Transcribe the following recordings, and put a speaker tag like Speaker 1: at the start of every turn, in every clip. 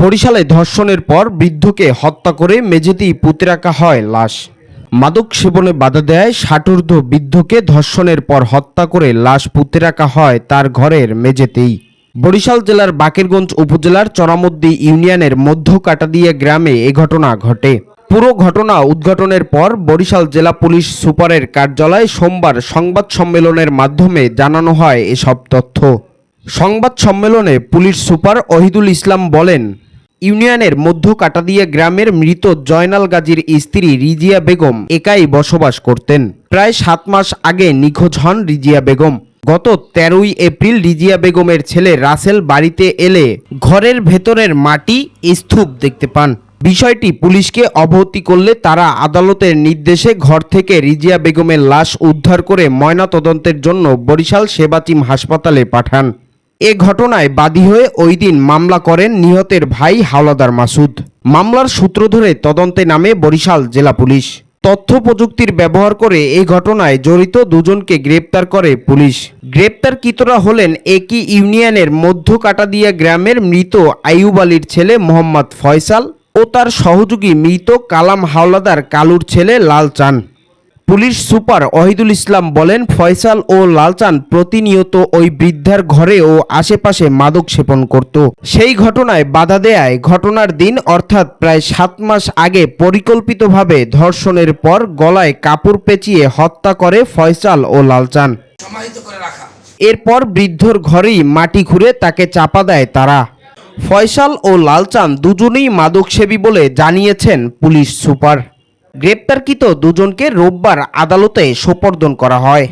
Speaker 1: বরিশালে ধর্ষণের পর বৃদ্ধকে হত্যা করে মেঝেতেই পুঁতে রাখা হয় লাশ। মাদক সেবনে বাধা দেয় ষাটূর্ধ্ব বৃদ্ধকে ধর্ষণের পর হত্যা করে লাশ পুঁতে রাখা হয় তার ঘরের মেঝেতেই। বরিশাল জেলার বাকেরগঞ্জ উপজেলার চরামদ্দি ইউনিয়নের মধ্য কাটাদিয়া গ্রামে এ ঘটনা ঘটে। পুরো ঘটনা উদ্ঘাটনের পর বরিশাল জেলা পুলিশ সুপারের কার্যালয়ে সোমবার সংবাদ সম্মেলনের মাধ্যমে জানানো হয় এসব তথ্য। সংবাদ সম্মেলনে পুলিশ সুপার অহিদুল ইসলাম বলেন ইউনিয়নের মধ্য কাটাদিয়া গ্রামের মৃত জয়নাল গাজীর স্ত্রী রিজিয়া বেগম একাই বসবাস করতেন। প্রায় সাত মাস আগে নিখোঁজ হন রিজিয়া বেগম। গত তেরোই এপ্রিল রিজিয়া বেগমের ছেলে রাসেল বাড়িতে এলে ঘরের ভেতরের মাটি স্তূপ দেখতে পান। বিষয়টি পুলিশকে অবহতি করলে তারা আদালতের নির্দেশে ঘর থেকে রিজিয়া বেগমের লাশ উদ্ধার করে ময়নাতদন্তের জন্য বরিশাল সেবাচিম হাসপাতালে পাঠান। এ ঘটনায় বাদী হয়ে ওই দিন মামলা করেন নিহতের ভাই হাওলাদার মাসুদ। মামলার সূত্র ধরে তদন্তে নামে বরিশাল জেলা পুলিশ। তথ্য প্রযুক্তির ব্যবহার করে এই ঘটনায় জড়িত দুজনকে গ্রেপ্তার করে পুলিশ। গ্রেপ্তারকৃতরা হলেন একই ইউনিয়নের মধ্য কাটাদিয়া গ্রামের মৃত আইয়ুব আলীর ছেলে মোহাম্মদ ফয়সাল ও তার সহযোগী মৃত কালাম হাওলাদার কালুর ছেলে লাল চান পুলিশ সুপার ওহিদুল ইসলাম বলেন ফয়সাল ও লালচান প্রতিনিয়ত ওই বৃদ্ধার ঘরে ও আশেপাশে মাদক সেবন করত। সেই ঘটনায় বাধা দেয়ায় ঘটনার দিন অর্থাৎ প্রায় সাত মাস আগে পরিকল্পিতভাবে ধর্ষণের পর গলায় কাপড় পেঁচিয়ে হত্যা করে ফয়সাল ও লালচান। এরপর বৃদ্ধর ঘরেই মাটি খুঁড়ে তাকে চাপা দেয় তারা। ফয়সাল ও লালচান দুজনেই মাদকসেবী বলে জানিয়েছেন পুলিশ সুপার। গ্রেপ্তারকৃত দুজনকে রোববার আদালতে সোপর্দন করা হয়।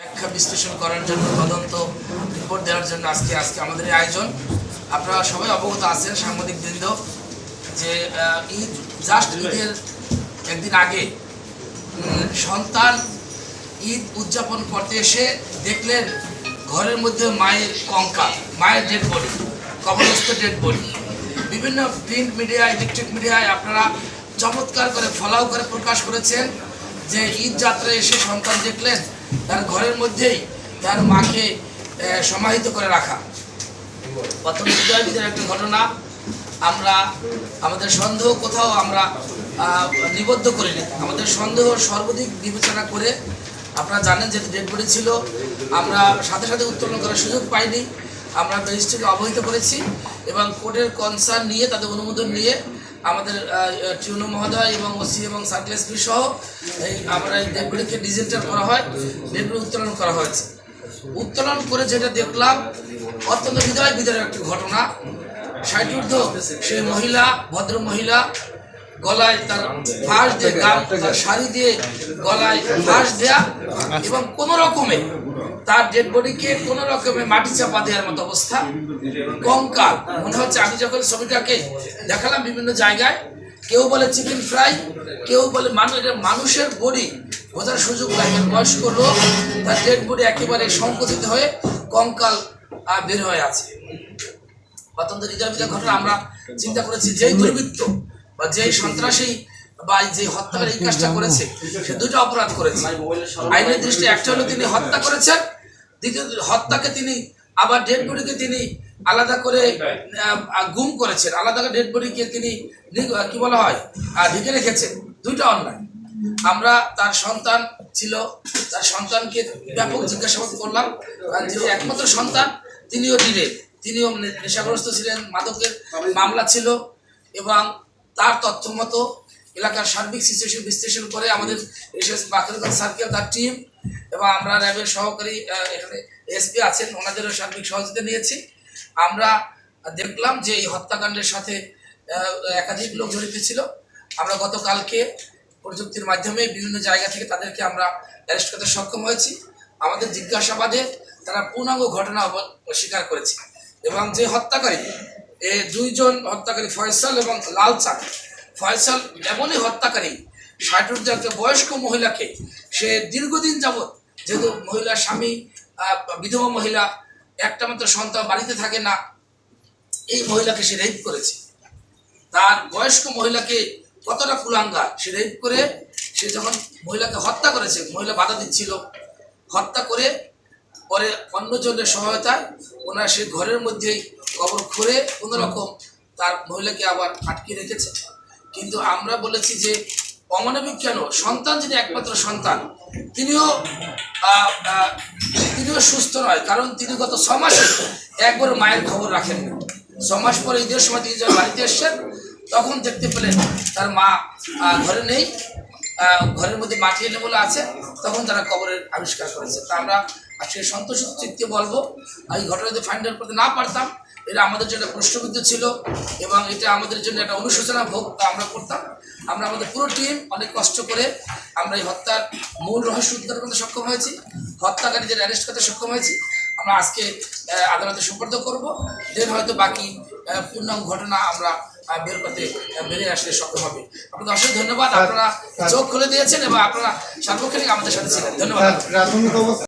Speaker 2: ব্যাখ্যা বিশ্লেষণ করার জন্য, তদন্ত রিপোর্ট দেওয়ার জন্য আজকে আজকে আমাদের আয়োজন। আপনারা সবাই অবগত আছেন সাংবাদিক বৃন্দ যে ঈদ জাস্ট ঈদের একদিন আগে সন্তান ঈদ উদযাপন করতে এসে দেখলেন ঘরের মধ্যে মায়ের কঙ্কাল, মায়ের ডেড বডি কবরস্থ ডেড বডি বিভিন্ন প্রিন্ট মিডিয়া ইলেকট্রিক মিডিয়ায় আপনারা চমৎকার করে ফলাও করে প্রকাশ করেছেন যে ঈদ যাত্রায় এসে সন্তান দেখলেন, তার ঘরের মধ্যেই তার মাকে সমাহিত করে রাখা। প্রথম হৃদয়বিদের একটা ঘটনা, আমরা আমাদের সন্দেহ কোথাও আমরা নিবদ্ধ করিনি। আমাদের সন্দেহ সর্বাধিক বিবেচনা করে আপনারা জানেন যে ডেড বডি ছিল, আমরা সাথে সাথে উত্তোলন করার সুযোগ পাইনি। আমরা রেজিস্ট্রিকে অবহিত করেছি এবং কোর্টের কনসার্ন নিয়ে, তাদের অনুমোদন নিয়ে আমাদের টিউনো মহোদয় এবং ওসি এবং সার্কেল সহ এই আমরা এই দেবগুলিকে ডিজিটাল করা হয়, দেবগুলি উত্তোলন করা হয়েছে। উত্তোলন করে যেটা দেখলাম, অত্যন্ত হৃদয় বিদারের একটি ঘটনা। ষাটূর্ধ সেই মহিলা, ভদ্র মহিলা গলায় তার ফাঁস দিয়ে গাম শাড়ি দিয়ে গলায় ফাঁস দেয়া এবং কোনো রকমে তার ডেড বডিকে কোনো রকমে মাটি চাপা দেওয়ার মতো অবস্থা। কঙ্কাল মনে হচ্ছে আমি যখন ছবিটাকে দেখালাম বিভিন্ন জায়গায় কেউ বলে চিকেন ফ্রাই কেউ বলে মানুষ মানুষের বডি বোঝার সুযোগ লাগে বয়স্ক লোক তার ডেড বডি একেবারে সংকুচিত হয়ে কঙ্কাল বের হয়ে আছে। অত্যন্ত হৃদয় ঘটনা আমরা চিন্তা করেছি যেই দুর্বৃত্ত বা যেই সন্ত্রাসী বা যে হত্যাকারী এই কাজটা করেছে সে দুটো অপরাধ করেছে। আইনের দৃষ্টি একটা হলো তিনি হত্যা করেছেন দ্বিতীয় হত্যাকে তিনি আবার ডেড বডিকে তিনি আলাদা করে গুম করেছেন। আলাদা করে ডেড বডিকে তিনি কি বলা হয় ঢেকে রেখেছেন। দুইটা অন্যায়। আমরা তার সন্তান ছিল তার সন্তানকে ব্যাপক জিজ্ঞাসাবাদ করলাম যিনি একমাত্র সন্তান তিনিও ডিরে তিনিও নেশাগ্রস্ত ছিলেন মাদকের মামলা ছিল এবং তার তথ্য মতো এলাকার সার্বিক সিচুয়েশন বিশ্লেষণ করে আমাদের সার্কেল তার টিম এবং আমরা র্যাবের সহকারী এখানে এসপি আছেন, ওনাদেরও সার্বিক সহযোগিতা নিয়েছি। আমরা দেখলাম যে এই হত্যাকাণ্ডের সাথে একাধিক লোক জড়িত ছিল। আমরা গতকালকে প্রযুক্তির মাধ্যমে বিভিন্ন জায়গা থেকে তাদেরকে আমরা অ্যারেস্ট করতে সক্ষম হয়েছি। আমাদের জিজ্ঞাসাবাদে তারা পূর্ণাঙ্গ ঘটনা অব- স্বীকার করেছে। এবং যে হত্যাকারী এ দুইজন হত্যাকারী ফয়সাল এবং লাল চাক। ফয়সাল এমনই হত্যাকারী ষাটুর্ধ একটা বয়স্ক মহিলাকে সে দীর্ঘদিন যাবৎ যেহেতু মহিলার স্বামী বিধবা মহিলা, একটা মাত্র সন্তান বাড়িতে থাকে না, এই মহিলাকে সে রেপ করেছে। তার বয়স্ক মহিলাকে কতটা কুলাঙ্গা সে রেপ করে সে যখন মহিলাকে হত্যা করেছে, মহিলা বাধা দিচ্ছিল, হত্যা করে পরে অন্যজনের সহায়তায় ওনার সে ঘরের মধ্যেই কবর খুঁড়ে কোনো রকম তার মহিলাকে আবার আটকে রেখেছে। কিন্তু আমরা বলেছি যে অমানবিক কেন? সন্তান যিনি একমাত্র সন্তান, তিনিও তিনিও সুস্থ নয়, কারণ তিনি গত ছ মাসে একবার মায়ের খবর রাখেননি। ছ মাস পরে ঈদের সময় তিনি যখন বাড়িতে এসছেন, তখন দেখতে পেলেন তার মা ঘরে নেই ঘরের মধ্যে মাটি এনে বলে আছে, তখন তারা কবরের আবিষ্কার করেছে। তা আমরা আজকে সন্তোষ চিত্তে বলব। এই ঘটনা যদি ফাইন্ড করতে না পারতাম এটা আমাদের জন্য প্রশ্নবিদ্ধ ছিল এবং এটা আমাদের জন্য একটা অনুশোচনা ভোগ আমরা করতাম। আমরা আমাদের পুরো টিম অনেক কষ্ট করে আমরা এই হত্যার মূল রহস্য উদ্ধার করতে সক্ষম হয়েছি হত্যাকারীদের অ্যারেস্ট করতে সক্ষম হয়েছি। আমরা আজকে আদালতে সুপর্দ করব। দেন হয়তো বাকি পূর্ণাঙ্গ ঘটনা আমরা বের করতে বেরিয়ে আসতে সক্ষম হবে। আপনাদের অসংখ্য ধন্যবাদ। আপনারা চোখ খুলে দিয়েছেন এবং আপনারা সার্বক্ষণিক আমাদের সাথে ছিলেন। ধন্যবাদ।